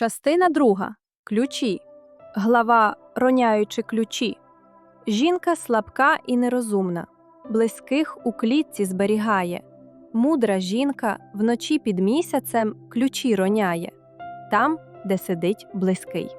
Частина друга. Ключі. Глава Роняючи ключі. Жінка слабка і нерозумна. Близьких у клітці зберігає. Мудра жінка вночі під місяцем ключі роняє. Там, де сидить близький.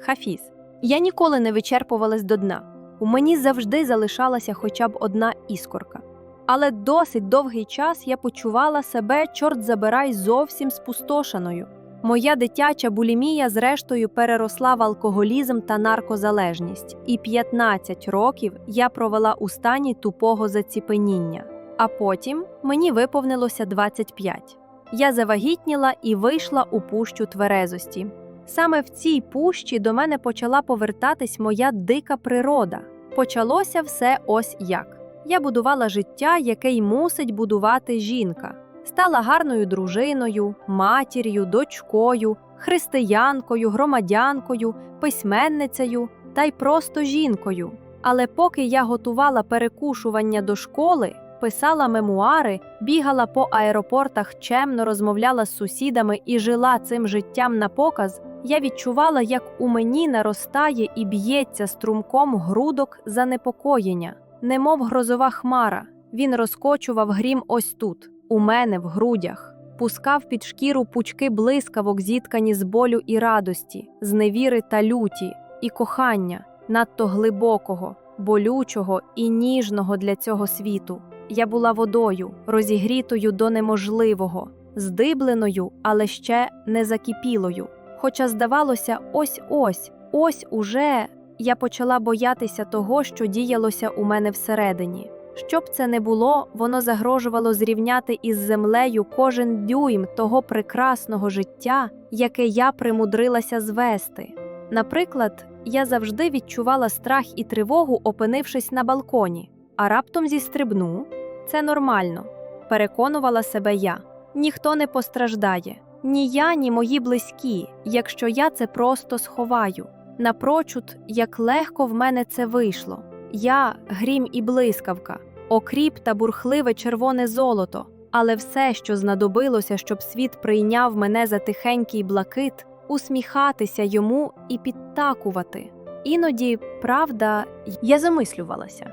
Хафіз. Я ніколи не вичерпувалась до дна. У мені завжди залишалася хоча б одна іскорка. Але досить довгий час я почувала себе, чорт забирай, зовсім спустошеною. Моя дитяча булімія, зрештою, переросла в алкоголізм та наркозалежність, і 15 років я провела у стані тупого заціпеніння. А потім мені виповнилося 25. Я завагітніла і вийшла у пущу тверезості. Саме в цій пущі до мене почала повертатись моя дика природа. Почалося все ось як. Я будувала життя, яке й мусить будувати жінка. Стала гарною дружиною, матір'ю, дочкою, християнкою, громадянкою, письменницею та й просто жінкою. Але поки я готувала перекушування до школи, писала мемуари, бігала по аеропортах, чемно розмовляла з сусідами і жила цим життям на показ, я відчувала, як у мені наростає і б'ється струмком грудок занепокоєння, немов грозова хмара. Він розкочував грім ось тут, у мене в грудях, пускав під шкіру пучки блискавок, зіткані з болю і радості, з невіри та люті, і кохання надто глибокого, болючого і ніжного для цього світу. Я була водою, розігрітою до неможливого, здибленою, але ще не закипілою. Хоча, здавалося, ось ось, ось уже я почала боятися того, що діялося у мене всередині. Щоб це не було, воно загрожувало зрівняти із землею кожен дюйм того прекрасного життя, яке я примудрилася звести. Наприклад, я завжди відчувала страх і тривогу, опинившись на балконі, а раптом зістрибну це нормально, переконувала себе я. Ніхто не постраждає, ні я, ні мої близькі, якщо я це просто сховаю. Напрочуд, як легко в мене це вийшло. Я грім і блискавка, окріп та бурхливе червоне золото, але все, що знадобилося, щоб світ прийняв мене за тихенький блакит, усміхатися йому і підтакувати. Іноді, правда, я замислювалася.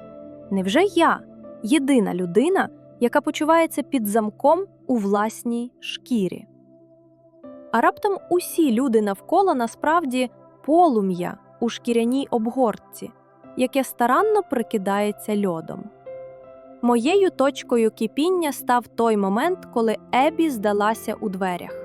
Невже я єдина людина, яка почувається під замком у власній шкірі? А раптом усі люди навколо насправді полум'я у шкіряній обгортці, яке старанно прикидається льодом. Моєю точкою кипіння став той момент, коли Ебі здалася у дверях.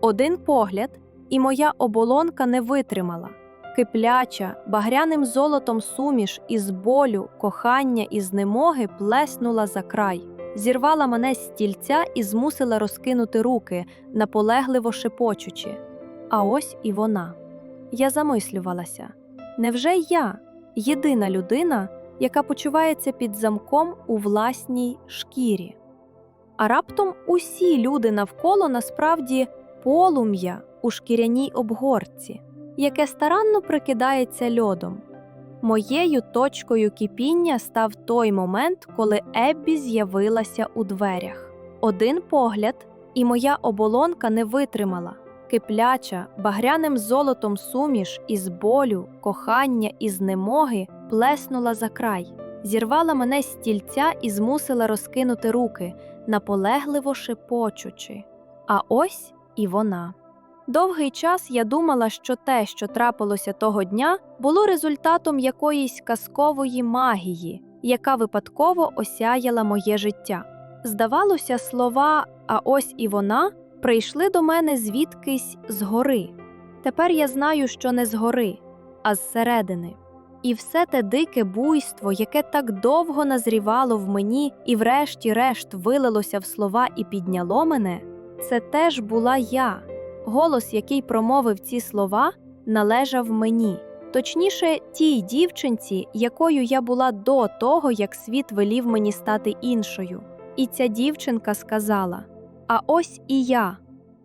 Один погляд, і моя оболонка не витримала. Кипляча, багряним золотом суміш із болю, кохання і знемоги плеснула за край, зірвала мене з стільця і змусила розкинути руки, наполегливо шепочучи. А ось і вона. Я замислювалася невже я єдина людина, яка почувається під замком у власній шкірі? А раптом усі люди навколо насправді полум'я у шкіряній обгорці, яке старанно прикидається льодом. Моєю точкою кипіння став той момент, коли Еббі з'явилася у дверях. Один погляд, і моя оболонка не витримала. Кипляча, багряним золотом суміш із болю, кохання і знемоги плеснула за край, зірвала мене з стільця і змусила розкинути руки, наполегливо шепочучи. А ось і вона. Довгий час я думала, що те, що трапилося того дня, було результатом якоїсь казкової магії, яка випадково осяяла моє життя. Здавалося, слова А ось і вона прийшли до мене звідкись згори. Тепер я знаю, що не згори, а зсередини. І все те дике буйство, яке так довго назрівало в мені і, врешті-решт, вилилося в слова і підняло мене, це теж була я. Голос, який промовив ці слова, належав мені, точніше, тій дівчинці, якою я була до того, як світ велів мені стати іншою. І ця дівчинка сказала: А ось і я,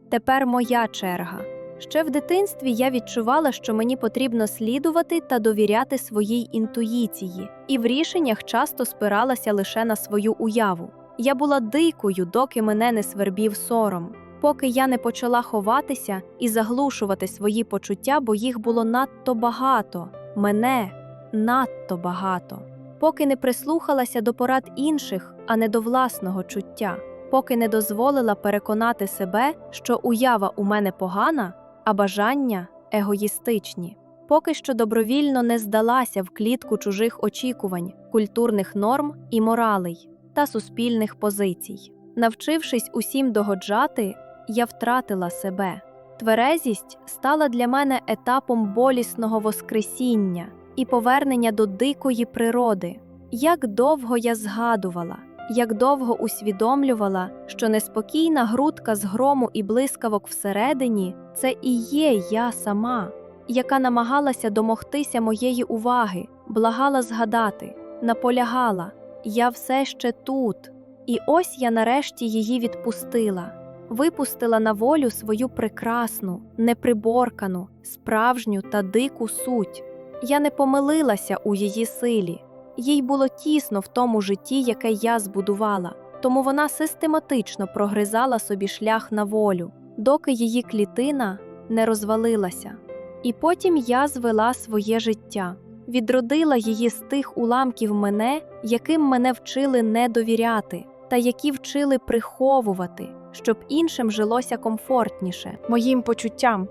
тепер моя черга. Ще в дитинстві я відчувала, що мені потрібно слідувати та довіряти своїй інтуїції, і в рішеннях часто спиралася лише на свою уяву. Я була дикою, доки мене не свербів сором. поки я не почала ховатися і заглушувати свої почуття, бо їх було надто багато, мене надто багато, поки не прислухалася до порад інших, а не до власного чуття, поки не дозволила переконати себе, що уява у мене погана, а бажання егоїстичні. Поки що добровільно не здалася в клітку чужих очікувань, культурних норм і моралей та суспільних позицій. Навчившись усім догоджати, я втратила себе. Тверезість стала для мене етапом болісного воскресіння і повернення до дикої природи. Як довго я згадувала, як довго усвідомлювала, що неспокійна грудка з грому і блискавок всередині це і є я сама, яка намагалася домогтися моєї уваги, благала згадати, наполягала я все ще тут. І ось я нарешті її відпустила, випустила на волю свою прекрасну, неприборкану, справжню та дику суть. Я не помилилася у її силі, їй було тісно в тому житті, яке я збудувала, тому вона систематично прогризала собі шлях на волю, доки її клітина не розвалилася. І потім я звела своє життя, відродила її з тих уламків мене, яким мене вчили не довіряти, та які вчили приховувати, щоб іншим жилося комфортніше. моїм почуттям,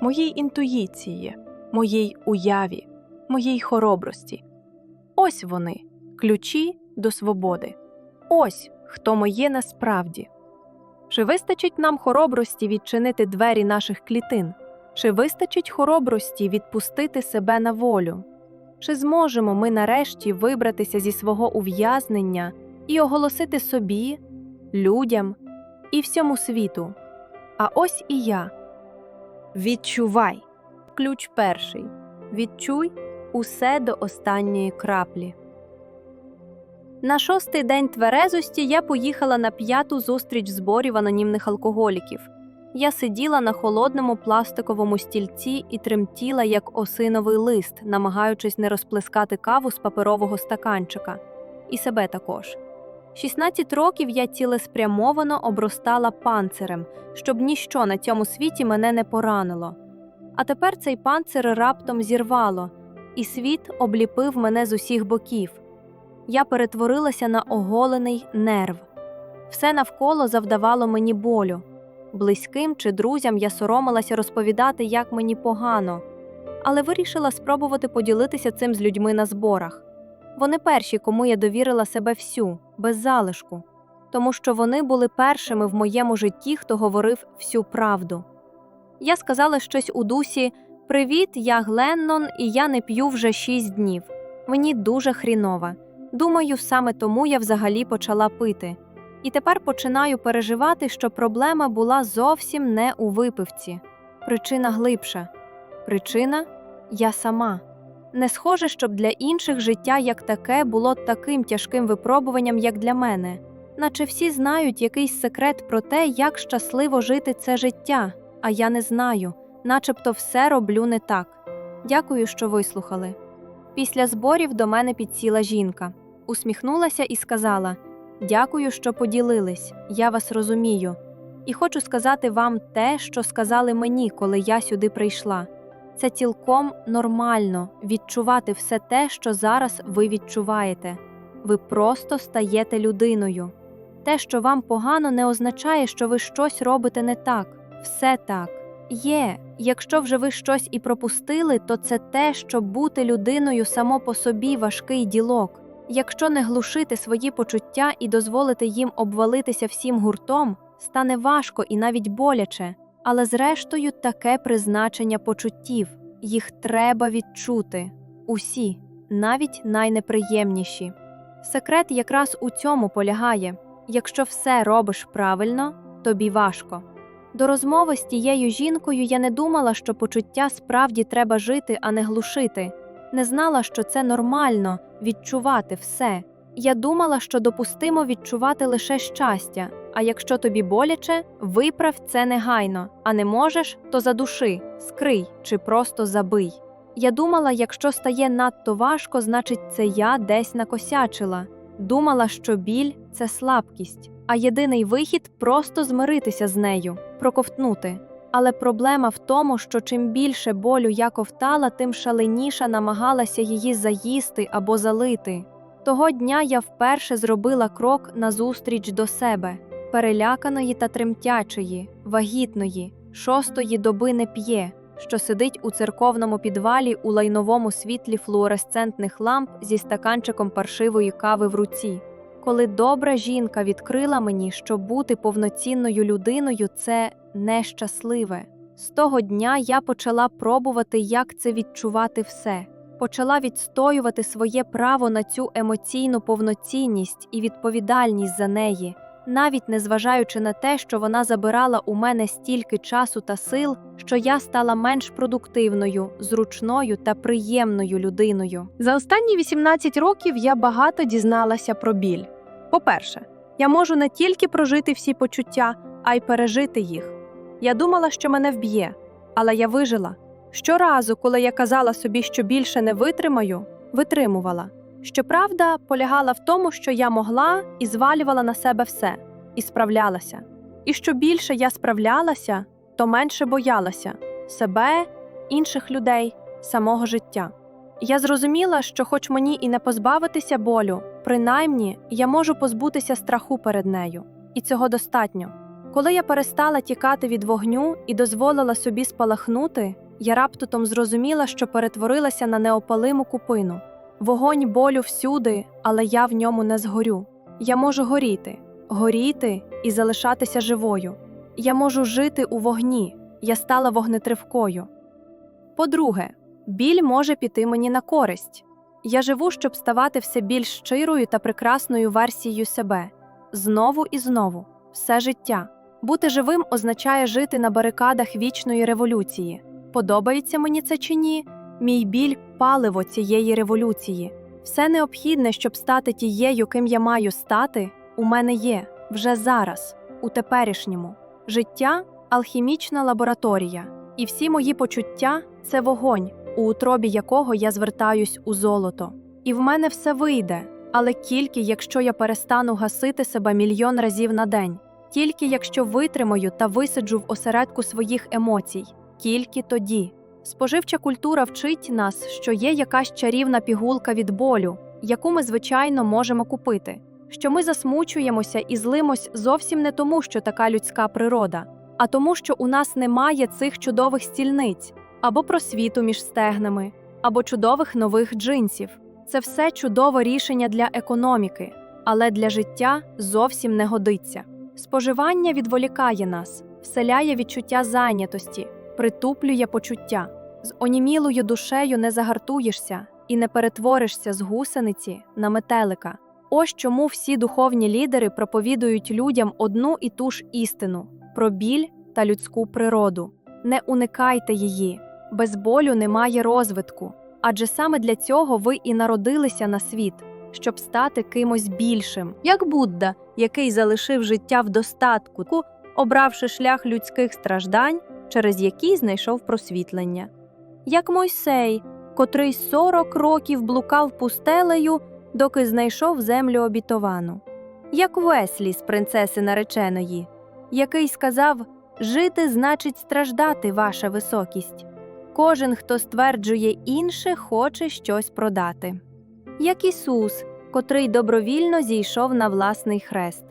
моїй інтуїції, моїй уяві, моїй хоробрості. Ось вони, ключі до свободи. Ось хто моє насправді. Чи вистачить нам хоробрості відчинити двері наших клітин? Чи вистачить хоробрості відпустити себе на волю? Чи зможемо ми нарешті вибратися зі свого ув'язнення і оголосити собі, людям і всьому світу? А ось і я. Відчувай. Ключ перший. Відчуй усе до останньої краплі. На шостий день тверезості я поїхала на п'яту зустріч зборів анонімних алкоголіків. Я сиділа на холодному пластиковому стільці і тремтіла, як осиновий лист, намагаючись не розплескати каву з паперового стаканчика. І себе також. 16 років я цілеспрямовано обростала панцирем, щоб ніщо на цьому світі мене не поранило. А тепер цей панцир раптом зірвало, і світ обліпив мене з усіх боків. Я перетворилася на оголений нерв. Все навколо завдавало мені болю. Близьким чи друзям я соромилася розповідати, як мені погано, але вирішила спробувати поділитися цим з людьми на зборах. Вони перші, кому я довірила себе всю, без залишку, тому що вони були першими в моєму житті, хто говорив всю правду. Я сказала щось у дусі: Привіт, я Гленнон, і я не п'ю вже шість днів. Мені дуже хріново. Думаю, саме тому я взагалі почала пити. І тепер починаю переживати, що проблема була зовсім не у випивці. Причина глибша. Причина я сама. Не схоже, щоб для інших життя як таке було таким тяжким випробуванням, як для мене, наче всі знають якийсь секрет про те, як щасливо жити це життя, а я не знаю, начебто все роблю не так. Дякую, що вислухали. Після зборів до мене підсіла жінка, усміхнулася і сказала. Дякую, що поділились. Я вас розумію. І хочу сказати вам те, що сказали мені, коли я сюди прийшла. Це цілком нормально відчувати все те, що зараз ви відчуваєте. Ви просто стаєте людиною. Те, що вам погано, не означає, що ви щось робите не так. Все так. Є, якщо вже ви щось і пропустили, то це те, що бути людиною само по собі важкий ділок. Якщо не глушити свої почуття і дозволити їм обвалитися всім гуртом, стане важко і навіть боляче, але зрештою таке призначення почуттів їх треба відчути усі, навіть найнеприємніші. Секрет якраз у цьому полягає якщо все робиш правильно, тобі важко. До розмови з тією жінкою я не думала, що почуття справді треба жити, а не глушити. Не знала, що це нормально відчувати все. Я думала, що допустимо відчувати лише щастя, а якщо тобі боляче, виправ це негайно, а не можеш, то задуши, скрий чи просто забий. Я думала, якщо стає надто важко, значить це я десь накосячила. Думала, що біль це слабкість, а єдиний вихід просто змиритися з нею, проковтнути. Але проблема в тому, що чим більше болю я ковтала, тим шаленіша намагалася її заїсти або залити. Того дня я вперше зробила крок назустріч до себе, переляканої та тремтячої, вагітної, шостої доби не п'є, що сидить у церковному підвалі у лайновому світлі флуоресцентних ламп зі стаканчиком паршивої кави в руці. Коли добра жінка відкрила мені, що бути повноцінною людиною це нещасливе. З того дня я почала пробувати, як це відчувати все. Почала відстоювати своє право на цю емоційну повноцінність і відповідальність за неї, навіть незважаючи на те, що вона забирала у мене стільки часу та сил, що я стала менш продуктивною, зручною та приємною людиною. За останні 18 років я багато дізналася про біль. По-перше, я можу не тільки прожити всі почуття, а й пережити їх. Я думала, що мене вб'є, але я вижила. Щоразу, коли я казала собі, що більше не витримаю, витримувала. Щоправда, полягала в тому, що я могла і звалювала на себе все, і справлялася. І що більше я справлялася, то менше боялася себе, інших людей, самого життя. Я зрозуміла, що, хоч мені і не позбавитися болю, принаймні я можу позбутися страху перед нею, і цього достатньо. Коли я перестала тікати від вогню і дозволила собі спалахнути, я раптом зрозуміла, що перетворилася на неопалиму купину. Вогонь болю всюди, але я в ньому не згорю. Я можу горіти, горіти і залишатися живою. Я можу жити у вогні, я стала вогнетривкою. По-друге, біль може піти мені на користь. Я живу, щоб ставати все більш щирою та прекрасною версією себе знову і знову, все життя. Бути живим означає жити на барикадах вічної революції. Подобається мені це чи ні? Мій біль паливо цієї революції. Все необхідне, щоб стати тією, ким я маю стати, у мене є вже зараз, у теперішньому. Життя алхімічна лабораторія, і всі мої почуття це вогонь, у утробі якого я звертаюсь у золото. І в мене все вийде, але тільки якщо я перестану гасити себе мільйон разів на день, тільки якщо витримаю та висиджу в осередку своїх емоцій, тільки тоді. Споживча культура вчить нас, що є якась чарівна пігулка від болю, яку ми, звичайно, можемо купити, що ми засмучуємося і злимось зовсім не тому, що така людська природа, а тому, що у нас немає цих чудових стільниць або просвіту між стегнами, або чудових нових джинсів. Це все чудове рішення для економіки, але для життя зовсім не годиться. Споживання відволікає нас, вселяє відчуття зайнятості, притуплює почуття. З онімілою душею не загартуєшся і не перетворишся з гусениці на метелика. Ось чому всі духовні лідери проповідують людям одну і ту ж істину про біль та людську природу. Не уникайте її, без болю немає розвитку, адже саме для цього ви і народилися на світ, щоб стати кимось більшим, як Будда, який залишив життя в достатку, обравши шлях людських страждань, через який знайшов просвітлення. Як Мойсей, котрий 40 років блукав пустелею, доки знайшов землю обітовану. Як Веслі з принцеси нареченої, який сказав Жити значить страждати, ваша високість. Кожен, хто стверджує інше, хоче щось продати. Як Ісус, котрий добровільно зійшов на власний хрест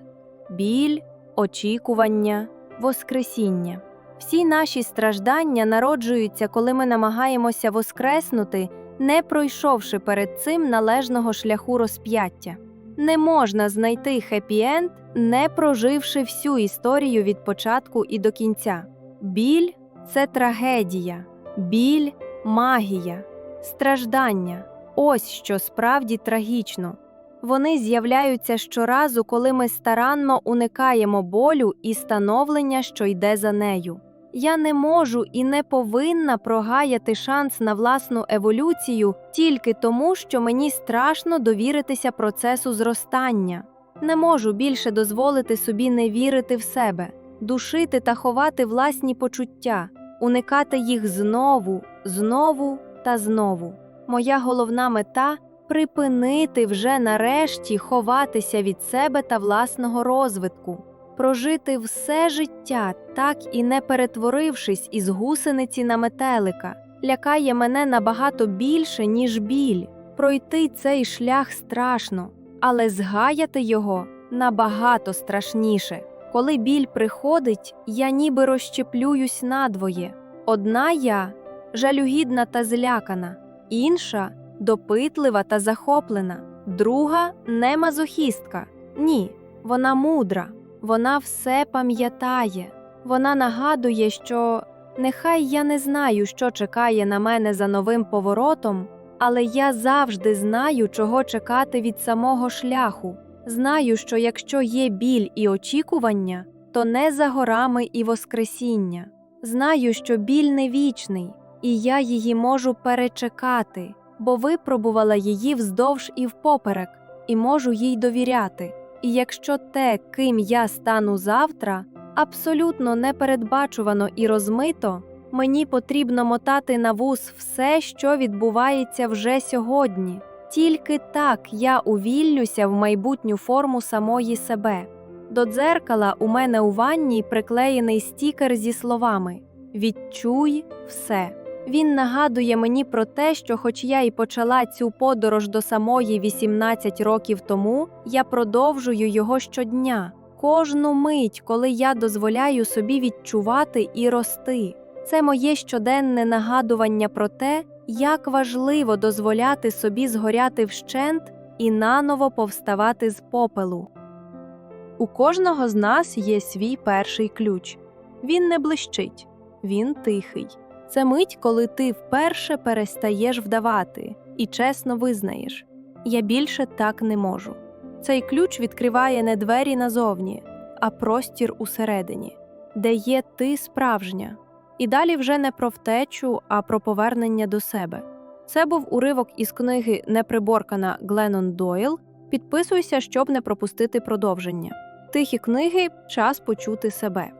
біль, очікування, воскресіння. Всі наші страждання народжуються, коли ми намагаємося воскреснути, не пройшовши перед цим належного шляху розп'яття. Не можна знайти хеппі-енд, не проживши всю історію від початку і до кінця. Біль це трагедія, біль магія, страждання ось що справді трагічно. Вони з'являються щоразу, коли ми старанно уникаємо болю і становлення, що йде за нею. Я не можу і не повинна прогаяти шанс на власну еволюцію тільки тому, що мені страшно довіритися процесу зростання. Не можу більше дозволити собі не вірити в себе, душити та ховати власні почуття, уникати їх знову, знову та знову. Моя головна мета припинити вже нарешті ховатися від себе та власного розвитку, прожити все життя, так і не перетворившись із гусениці на метелика, лякає мене набагато більше, ніж біль. Пройти цей шлях страшно, але згаяти його набагато страшніше. Коли біль приходить, я ніби розщеплююсь надвоє. Одна я жалюгідна та злякана, інша допитлива та захоплена, друга не мазохістка. Ні, вона мудра, вона все пам'ятає. Вона нагадує, що нехай я не знаю, що чекає на мене за новим поворотом, але я завжди знаю, чого чекати від самого шляху. Знаю, що якщо є біль і очікування, то не за горами і воскресіння. Знаю, що біль не вічний, і я її можу перечекати, бо випробувала її вздовж і впоперек, і можу їй довіряти. І якщо те, ким я стану завтра, абсолютно непередбачувано і розмито, мені потрібно мотати на вус все, що відбувається вже сьогодні. Тільки так я увільнюся в майбутню форму самої себе. До дзеркала у мене у ванні приклеєний стікер зі словами Відчуй все. Він нагадує мені про те, що, хоч я і почала цю подорож до самої 18 років тому, я продовжую його щодня, кожну мить, коли я дозволяю собі відчувати і рости. Це моє щоденне нагадування про те, як важливо дозволяти собі згоряти вщент і наново повставати з попелу. У кожного з нас є свій перший ключ. Він не блищить, він тихий. Це мить, коли ти вперше перестаєш вдавати і чесно визнаєш: я більше так не можу. Цей ключ відкриває не двері назовні, а простір усередині, де є ти справжня. І далі вже не про втечу, а про повернення до себе. Це був уривок із книги Неприборкана Гленнон Дойл. Підписуйся, щоб не пропустити продовження. Тихі книги час почути себе.